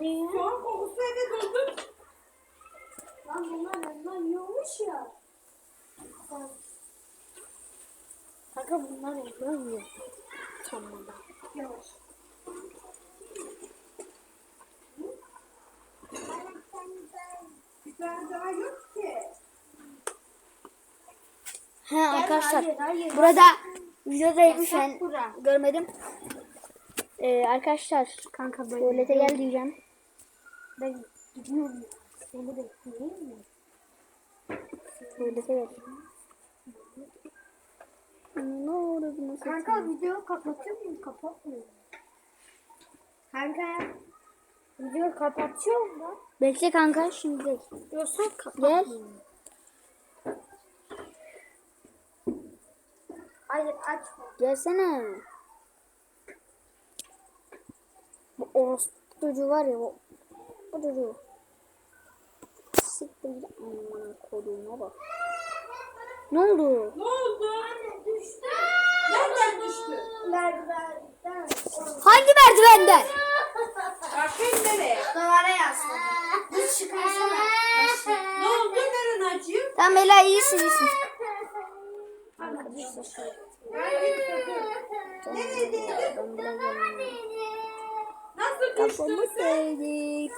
Soğan kokusu eve doldu. Lan bunlar bunlar yiyormuş ya. Kanka bunlar elma yiyor. Tamam. Yavaş. Bir tane daha yok ki. He arkadaşlar. hayır, hayır. Burada Yasak bura. görmedim. Ee, arkadaşlar Kanka tuvalete gel diyeceğim. Ben gidiyorum. Seni bekleyeyim mi? Gel. Ne oldu bu nasıl? Kanka videoyu kapatıyor muyum? Kapatmıyorum. Kanka videoyu kapatıyor mu? Bekle kanka şimdi. Yoksa Gel. kapatmıyorum. Hayır açma. Gelsene. Bu orospu çocuğu var ya o, çocuğu. Siktir git amına koduğuna bak. Ne oldu? Ne oldu? Anne düştü. Nereden düştü? Merdivenden. Hangi merdivenden? Arkayı nereye? Duvara yasladı. Kız çıkarsana. Ne oldu? Neren acıyor? Tamam Ela iyisin iyisin. Arkadaşlar. Nereye. Nasıl düştün sen? sevdik.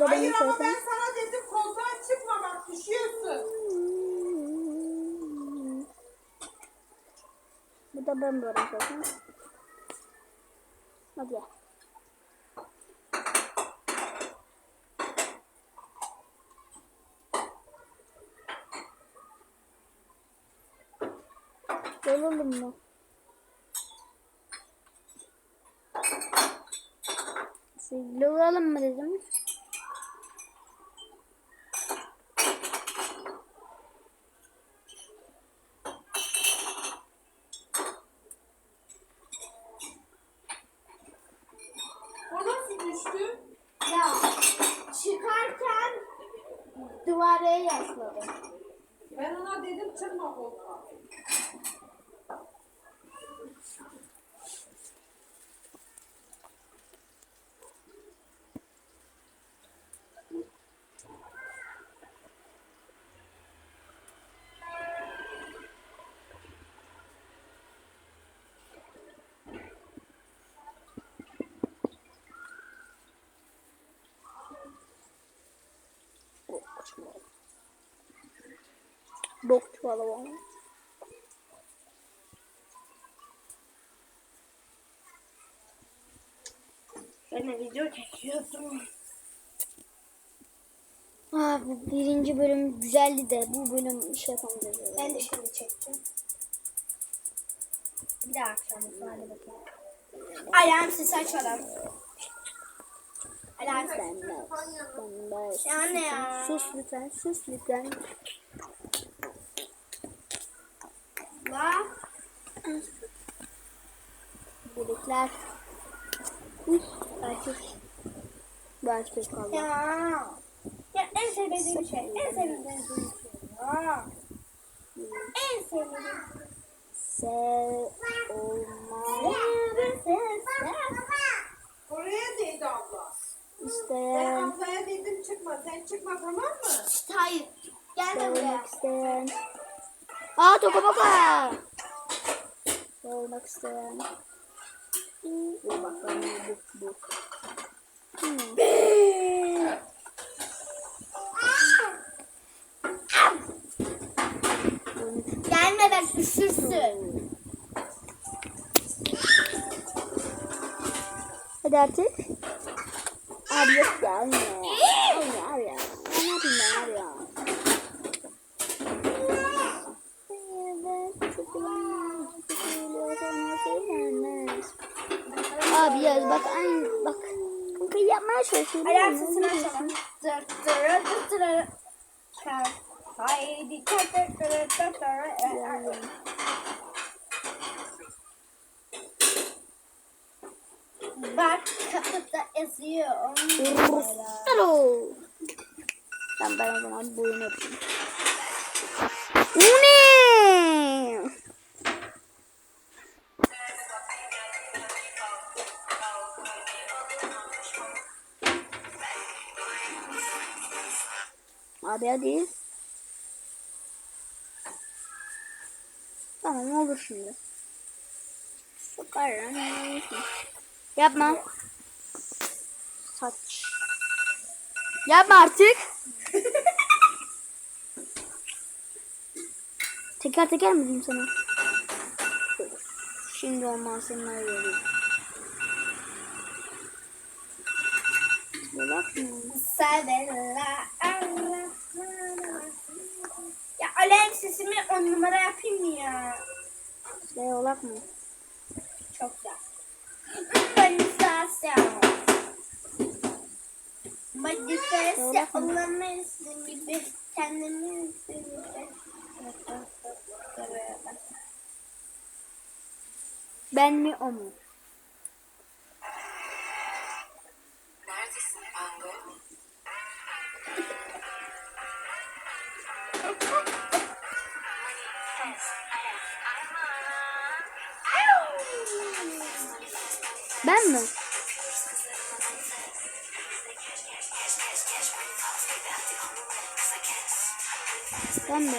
Hayır ama ben sana dedim koltuğa çıkma bak düşüyorsun. Bu da ben böyle sevsem. Hadi ya. Yoruldum mu? Sevgili olalım mı dedim. O nasıl düştü? Ya çıkarken duvara yasladı. Ben ona dedim çıkma koltuğa. Bok çuvalı. Bok çuvalı var. Ben de video çekiyordum. Abi birinci bölüm güzeldi de bu bölüm şey yapamayacağız. Ben de şimdi çekeceğim. Bir daha akşam hadi bakayım. Alarm sesi açalım. Alarm sesi. Ben de. Ben de. Ya ne ya? Sus lütfen, sus lütfen. La. Bebekler. Uy, erkek. Bu erkek kaldı. Ya. Ya en sevdiğim şey. En sevdiğim şey. Ya. En sevdiğim Sev olmaz. Oraya değdi abla. Ben İsteyen, ablaya dedim çıkma. Sen çıkma tamam mı? Hayır. Gel de buraya. sevmek isteyen. Aa toka boka. Sevmek isteyen. Dur bakalım bu bu. Gelme bak üşürsün. Hadi artık. Abi yok ya. Abi ya. Abi ya. Abi ya. Ne yapayım ben abi ya. Yaz bak ay bak. Kanka yapmaya çalışıyorum. Alarm sesini açalım. Dır dır dır dır. Kar. Haydi kar dır dır dır dır. Bak kapıda eziyor. Hello. Tamam ben o zaman boyunu yapayım. Bu ne? Abi hadi. Tamam olur şimdi. Sokarım. Yapma. Saç. Yapma artık. teker teker mi diyeyim sana? Şimdi olmaz senin arıyorum. Bak mı? Sadella Ya alem sesimi on numara yapayım mı ya? Şey olak mı? Çok güzel. Manifestasyon. Manifestasyon olamayızsın gibi kendimi Ben mi o mu? Ben mi? Ben mi?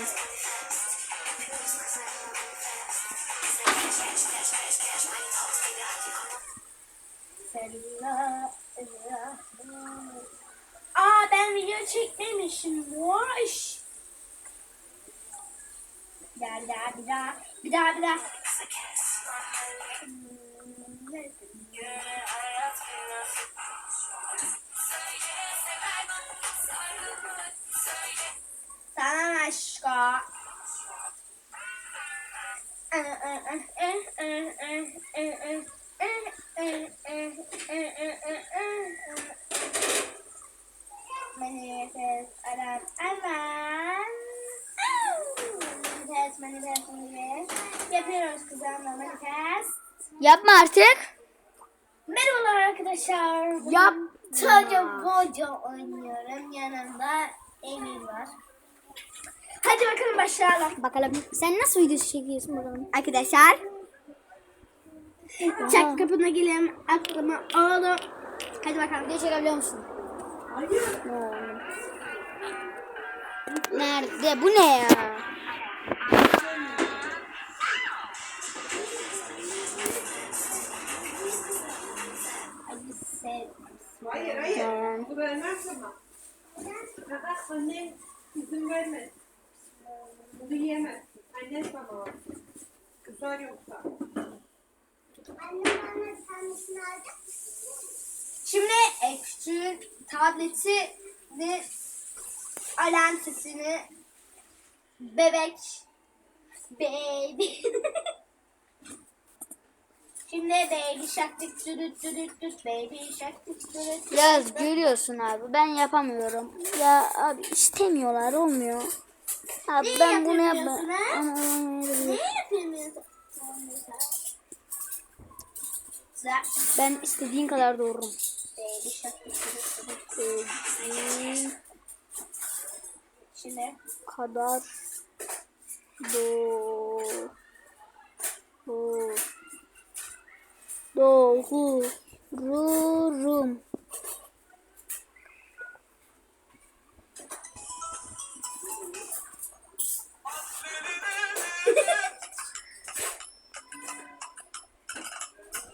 Aa ben video çekmemişim. Boş. Bir daha bir daha bir daha bir daha Manifest aram aman. Manifest manifest manifest. Yapıyoruz kızlarla manifest. Yapma artık. Merhabalar arkadaşlar. Yap. Çocuğum boca oynuyorum. Yanımda Emir var. Hadi bakalım başlayalım. Bakalım sen nasıl video çekiyorsun bakalım. Arkadaşlar. Çak kapına gelin. Aklıma oğlum. Hadi bakalım. Video çekebiliyor musun? Hayır. Nerede? Bu ne ya? Şimdi e, küçük tabletini alarm sesini bebek baby Şimdi baby shark tık dürüt dürüt dürüt baby shark dürüt dürüt Biraz görüyorsun abi. Ben yapamıyorum. Ya abi istemiyorlar olmuyor. Abi Niye ben bunu yapamıyorsun olmayabilir. yapıyorsun? Güzel. Ben istediğin kadar doğururum. Dürüt. İstediğin Şimdi kadar do do doğururum.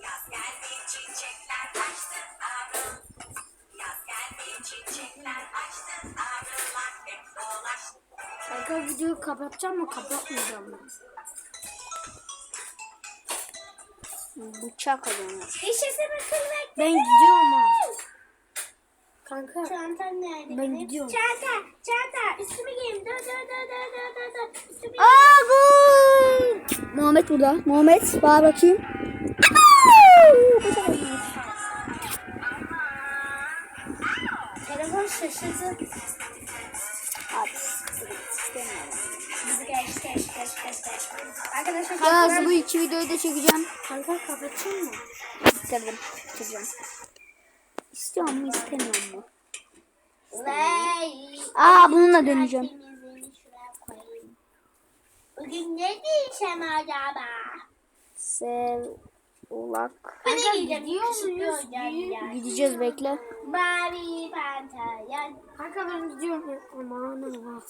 Yaz geldi çiçekler açtı Kanka videoyu kapatacağım mı kapatmayacağım mı? Bıçak bakılmak. Ben gidiyorum ha. Kanka. Çantan nerede? Ben benim? gidiyorum. Çanta, çanta. Üstümü giyeyim. Dur, dur, dur, dur, dur, dur. Üstümü giyeyim. Aa gol! Muhammed burada. Muhammed bana bakayım. Yalnız çantalar- bu iki videoyu da çekeceğim. Kanka kapatayım mı? Bitirdim. Çekeceğim. İstiyor mu istemiyor mu? Vay. Aa bununla koyayım. Bugün ne diyeceğim acaba? Sev Ulak. Ben de gidiyor muyuz? Gideceğiz bekle. Mavi pantolon. Kanka ben gidiyorum. Aman Allah.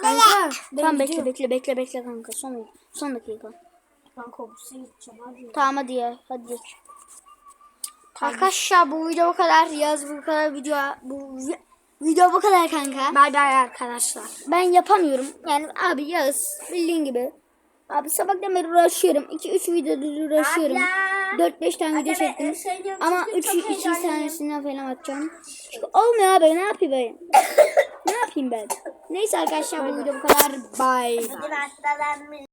Kanka. Tamam bekle bekle bekle bekle kanka. Son son dakika. Kanka gideceğim hadi. Tamam hadi ya. Hadi geç. Arkadaşlar bu video bu kadar. Yaz bu kadar video. Bu vi- video bu kadar kanka. Bay bay arkadaşlar. Ben yapamıyorum. Yani abi yaz. Bildiğin gibi. Abi sabahtan beri uğraşıyorum. 2-3 videoda uğraşıyorum. Abla. 4-5 tane video çektim. söylüyorum Ama çünkü 3 çok 2 heyecanlıyım. tanesinden falan atacağım. Çünkü olmuyor abi. Ne yapayım ben? ne yapayım ben? Neyse arkadaşlar bu video bu kadar. Bye.